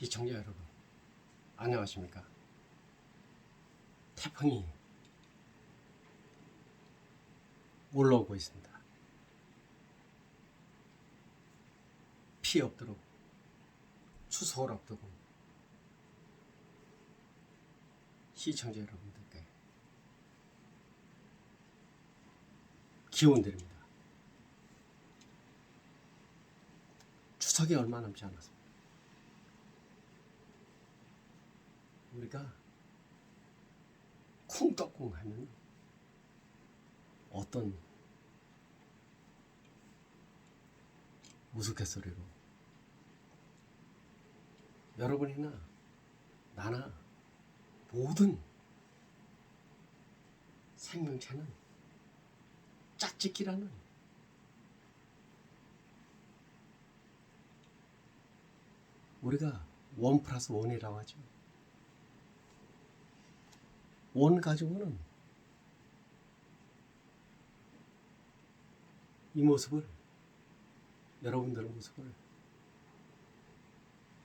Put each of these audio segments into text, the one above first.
시청자 여러분, 안녕하십니까? 태풍이 올라오고 있습니다. 피해 없도록 추석을 앞두고 시청자 여러분들께 기원 드립니다. 추석이 얼마 남지 않았습니다. 우리가 쿵떡쿵 하면 어떤 우스갯소리로 여러분이나 나나 모든 생명체는 짝짓기라는 우리가 원 플러스 원이라고 하죠. 원 가지고는 이 모습을 여러분들의 모습을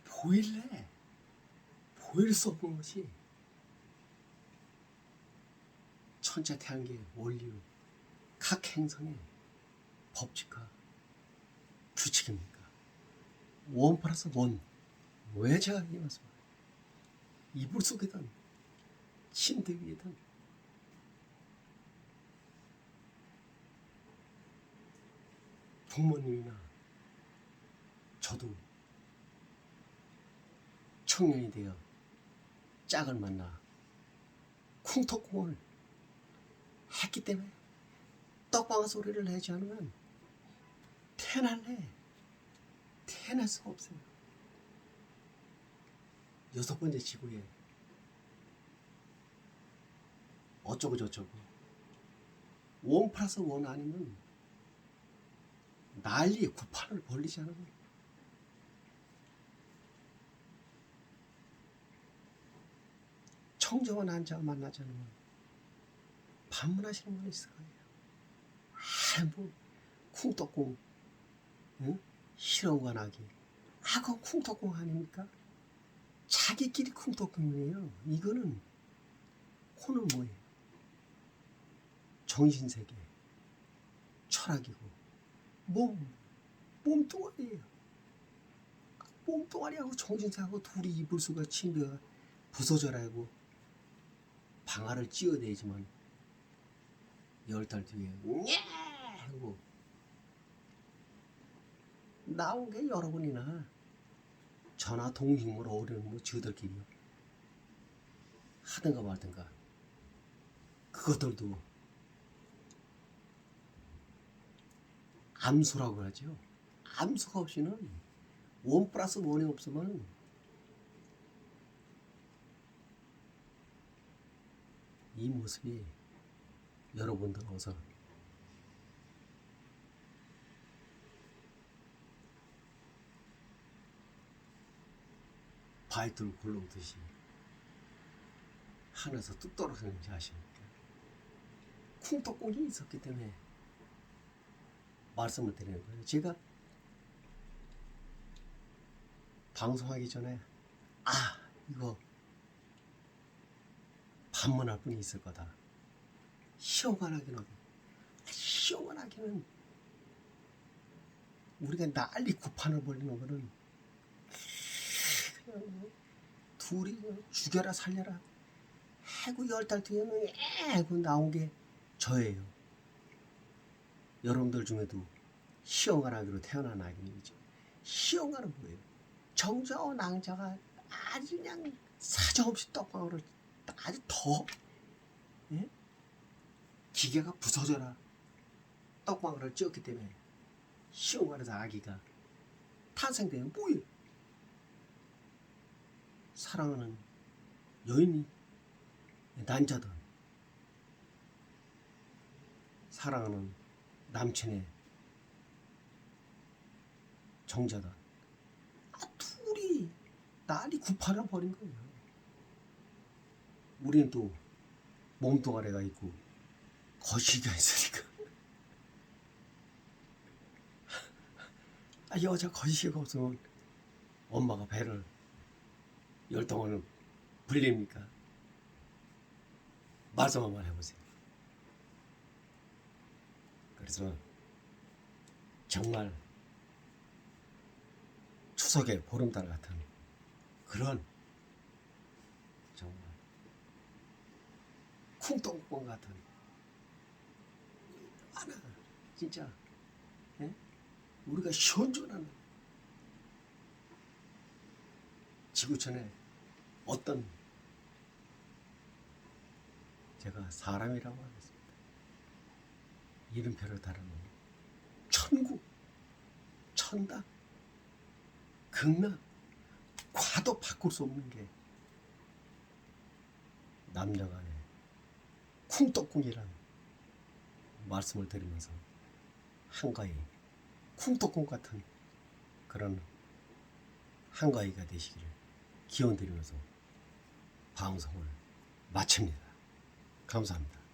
보일래 보일 수 없는 것이 천체 태양계 원리 각 행성의 법칙과 규칙입니까? 원 플러스 원. 왜 제가 이 말씀을 이불 속이든 침대 위에든 부모님이나 저도 청년이 되어 짝을 만나 쿵떡쿵을 했기 때문에 떡방아 소리를 내지 않으면 태어날래? 태어날 수가 없어요. 여섯 번째 지구에 어쩌고 저쩌고 원 플러스 원 아니면 난리 구판을 벌리지 않으면 청정와 난자가 만나지 않으면 반문하시는 분이 있을 거예요. 아, 뭐 쿵떡쿵 응? 나기 아, 그건 쿵떡쿵 아닙니까? 자기끼리 쿵떡쿵이에요. 이거는 코는 뭐예요? 정신세계, 철학이고 몸, 몸뚱아리예요. 몸뚱아리하고 정신세계하고 둘이 이불 수가 침대가 부서져라고 방아를 찧어내지만 열 달 뒤에 예 하고 나온 게 여러 번이나 전화 동식물 어려운 뭐 저들끼리 하든가 말든가 그것들도 암수라고 하죠. 암수가 없이는 원 플러스 원이 없으면 이 모습이 여러분들 어서 바이트를 굴러오듯이 하늘에서 뚝 떨어지는지 아십니까? 쿵떡공이 있었기 때문에 말씀을 드리는 거예요. 제가 방송하기 전에 아 이거 반문할 분이 있을 거다. 시원하기는 시원하기는 우리가 난리 구판을 벌리는 거는 둘이 죽여라 살려라 해고 열 달 뒤에는 해고 나온 게 저예요. 여러분들 중에도 시험하기로 태어난 아기이죠. 시험하는 뭐예요? 정자와 낭자가 아주 그냥 사정없이 떡방으로 아주 더 예? 기계가 부서져라 떡방울을 찧었기 때문에 시험하는 아기가 탄생되면 뭐예요? 사랑하는 여인이 난자든 사랑하는 남친의 정자든 아, 둘이 난리 구판을 벌인 거예요. 우리는 또 몸뚱아리가 있고 거시기가 있으니까 아, 여자 거시기가 없으면 엄마가 배를 열동안은 불립니까? 말씀 한번 해보세요. 그래서 정말 추석의 보름달 같은 그런 정말 쿵똥뽕 같은 하나 진짜 예? 우리가 현존하는 지구촌에 어떤 제가 사람이라고 하겠습니다. 이름표를 달아놓은 천국, 천당, 극락, 과도 바꿀 수 없는 게 남녀간의 쿵떡궁이라는 말씀을 드리면서 한가위, 쿵떡궁 같은 그런 한가위가 되시기를 기원 드리면서 방송을 마칩니다. 감사합니다.